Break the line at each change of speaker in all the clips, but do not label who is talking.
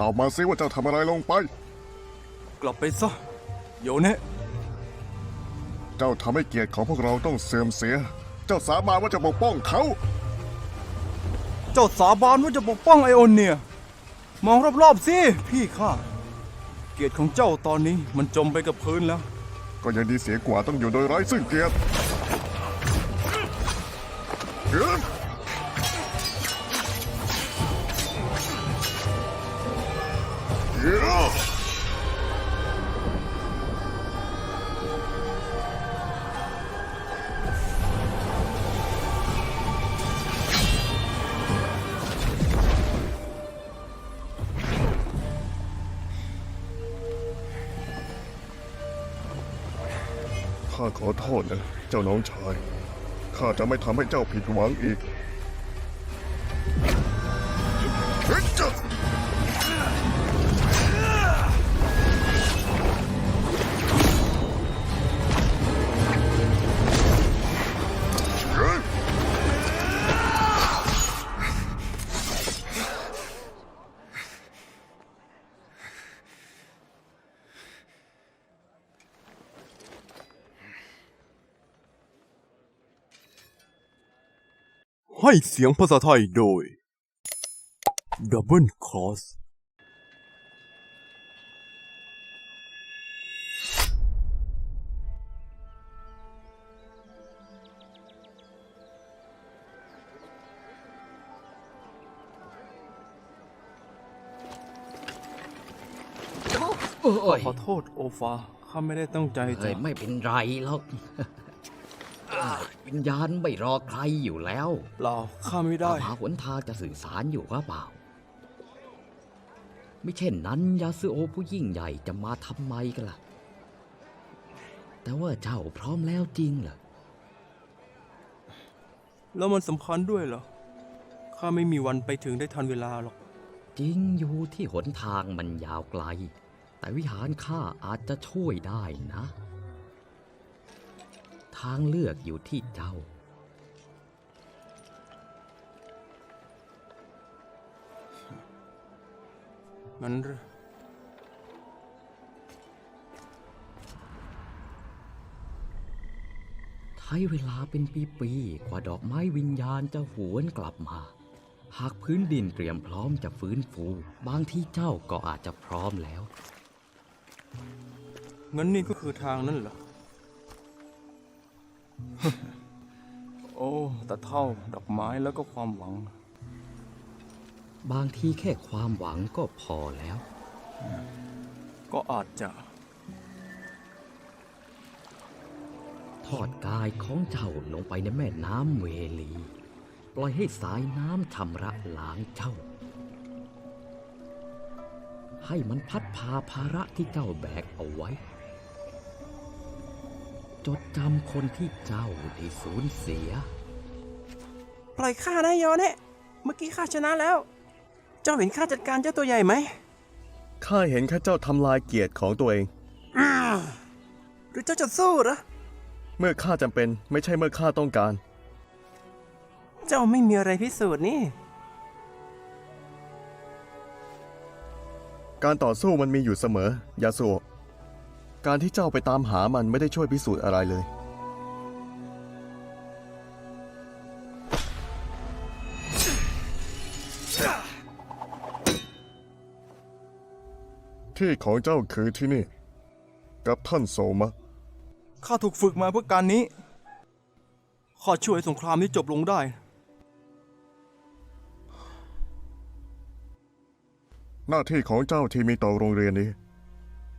ตอบมาซิว่าเจ้าทำอะไรลงไป
กลับไปซะโยเนะ
เจ้าทำให้เกียรติของพวกเราต้องเสื่อมเสีย เจ้าสาบานว่าจะปกป้องเขา
เจ้าสาบานว่าจะปกป้องไอโอนเนียมองรอบๆสิพี่ข้าเกียรติของเจ้าตอนนี้มันจมไปกับพื้นแล้ว
ก็ยังดีเสียกว่าต้องอยู่โดยไร้ซึ่งเกียรติ ข้าขอโทษนะ เจ้าน้องชาย ข้าจะไม่ทำให้เจ้าผิดหวังอีก
ให้เสียงภาษาไทยโดย Double Cross
โอ้ย
ขอโทษโอฟาข้าไม่ได้ตั้งใจ
เฮ้
จะ
ยไม่เป็นไรหรอก วิญญาณไม่รอใครอยู่แล้ว
เปล่าข้าไม่ได้
หาหนทางจะสื่อสารอยู่หรือเปล่า ไม่เช่นนั้นยาซึโอผู้ยิ่งใหญ่จะมาทำไมกันล่ะ แต่ว่าเจ้าพร้อมแล้วจริงเหรอ
แล้วมันสำคัญด้วยเหรอ ข้าไม่มีวันไปถึงได้ทันเวลาหรอก
จริงอยู่ที่หนทางมันยาวไกล แต่วิหารข้าอาจจะช่วยได้นะ ทางเลือกอยู่ที่เจ้า
งั้นเหรอ
ใช้เวลาเป็นปีๆกว่าดอกไม้วิญญาณจะหวนกลับมา หากพื้นดินเตรียมพร้อมจะฟื้นฟู บางที่เจ้าก็อาจจะพร้อมแล้ว
งั้นนี่ก็คือทางนั่นเหรอ โอ้แต่เท่าดอกไม้แล้วก็ความหวัง
บางทีแค่ความหวังก็พอแล้ว
ก็อาจจะ
ทอดกายของเจ้าลงไปในแม่น้ำเวลี ปล่อยให้สายน้ำชำระล้างเจ้า ให้มันพัดพาภาระที่เจ้าแบกเอาไว้ จดจำคนที่เจ้าได้สูญเสีย
ปล่อยข้านะโยเนะเมื่อกี้ข้าชนะแล้ว เจ้าเห็นข้าจัดการเจ้าตัวใหญ่ไหม
ข้าเห็นแค่เจ้าทำลายเกียรติของตัวเอง
หรือเจ้าจะสู้เหรอ
เมื่อข้าจำเป็นไม่ใช่เมื่อข้าต้องการ
เจ้าไม่มีอะไรพิสูจน์นี่
การต่อสู้มันมีอยู่เสมอยาสุโอะ การที่เจ้าไปตามหามันไม่ได้ช่วยพิสูจน์อะไรเลย
ที่ของเจ้าคือที่นี่ กับท่านโสมะ
ข้าถูกฝึกมาเพื่อการนี้ ข้าช่วยสงครามนี้จบลงได้
หน้าที่ของเจ้าที่มีต่อโรงเรียนนี้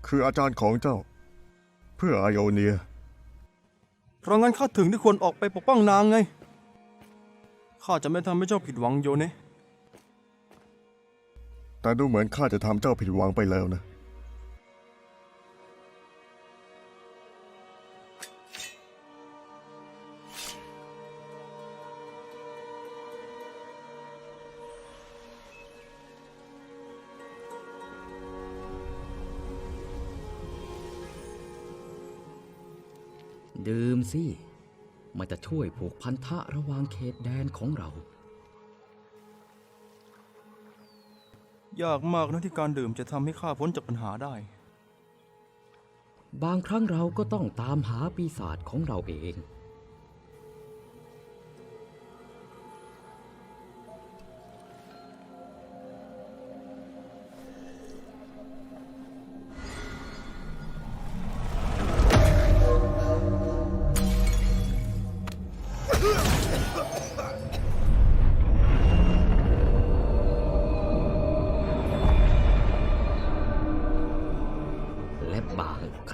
คืออาจารย์ของเจ้า เพื่อไอโอเนีย
เพราะงั้นข้าถึงที่ควรออกไปปกป้องนางไง ข้าจะไม่ทำให้เจ้าผิดหวังโยเนะ
แต่ดูเหมือนข้าจะทำเจ้าผิดหวังไปแล้วนะ
ดื่มสิ มันจะช่วยผูกพันธะระหว่างเขตแดนของเรา
ยากมากนะที่การดื่มจะทำให้ข้าพ้นจากปัญหาได้
บางครั้งเราก็ต้องตามหาปีศาจของเราเอง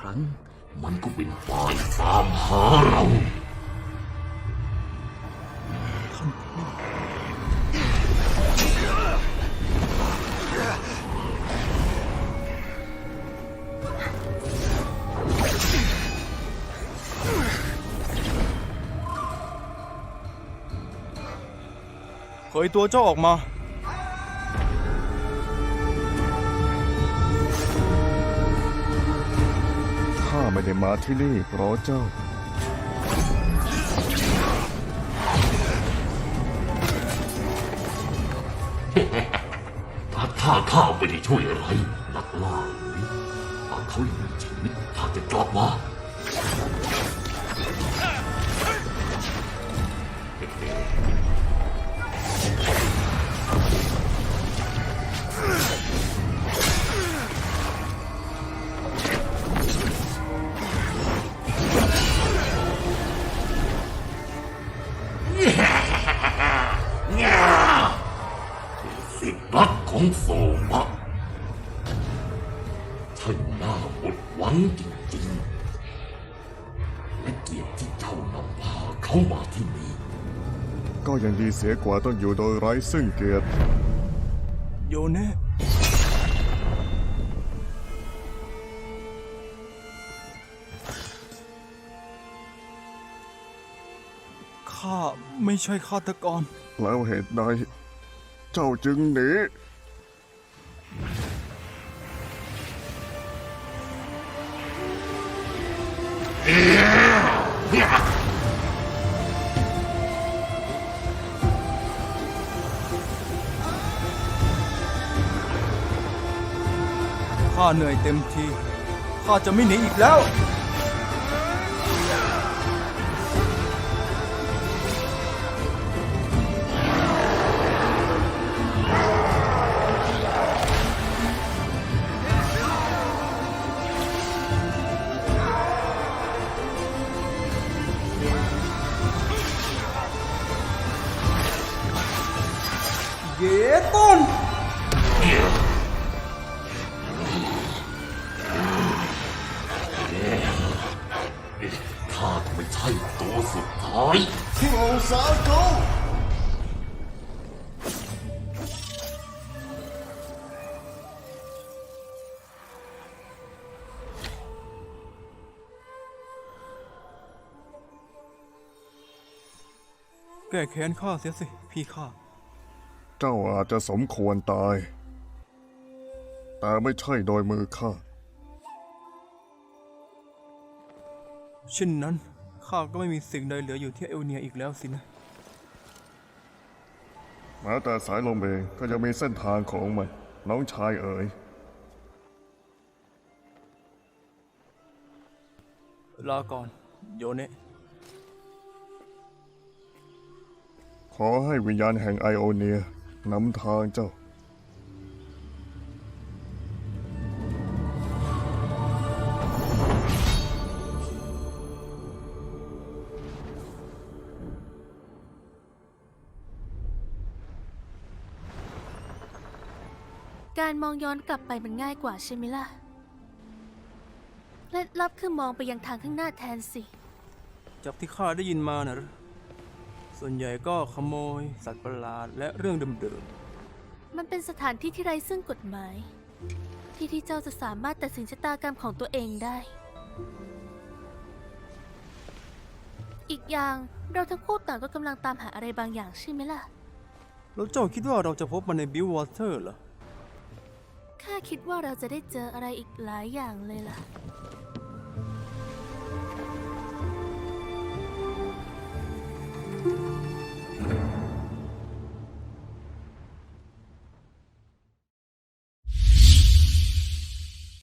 รั้ง
มันก็เป็นฝ่ายตามหาเรา
เคยตัวเจ้าออกมา
ไม่ได้มาที่นี่เพราะเจ้า
ถ้าข้าข้าไม่ได้ช่วยอะไรนักล่านี้หากเขายังมีชีวิตข้าจะกลับมา หมดหวังจริงๆและเกียรติที่เจ้านำพาเขามาที่นี่
ก็ยังดีเสียกว่าต้องอยู่โดยไร้ซึ่งเกียรติ
โยเนะข้าไม่ใช่ฆาตกร
แล้วเหตุใดเจ้าจึงหนี
ข้าเหนื่อยเต็มที ข้าจะไม่หนีอีกแล้ว
ข้าไม่ใช่ตัวสุดท้าย
แก้แค้นข้าเสียสิ พี่ข้า
เจ้าอาจจะสมควรตาย แต่ไม่ใช่โดยมือข้า
เช่นนั้นข้าก็ไม่มีสิ่งใดเหลืออยู่ที่เอลเนียอีกแล้วสินะ
แม้แต่สายลมเองก็ยังมีเส้นทางของมันน้องชายเอ๋ย
ลาก่อน โยเนะ
ขอให้วิญญาณแห่งไอโอเนียนำทางเจ้า
การมองย้อนกลับไปมันง่ายกว่าใช่ไหมล่ะเคล็ดลับคือมองไปยังทางข้างหน้าแทนสิ
จากที่ข้าได้ยินมานะเหรอส่วนใหญ่ก็ขโมย สัตว์ประหลาดและเรื่องเดิม
มันเป็นสถานที่ที่ไร้ซึ่งกฎหมาย ที่ที่เจ้าจะสามารถตัดสินชะตากรรมของตัวเองได้ อีกอย่างเราทั้งคู่ต่างก็กำลังตามหาอะไรบางอย่างใช่ไหมล่ะ
ๆ แล้วเจ้าคิดว่าเราจะพบมันในบิววอเตอร์เหรอ
ข้าคิดว่าเราจะได้เจออะไรอีกหลายอย่างเลยล่ะ thank you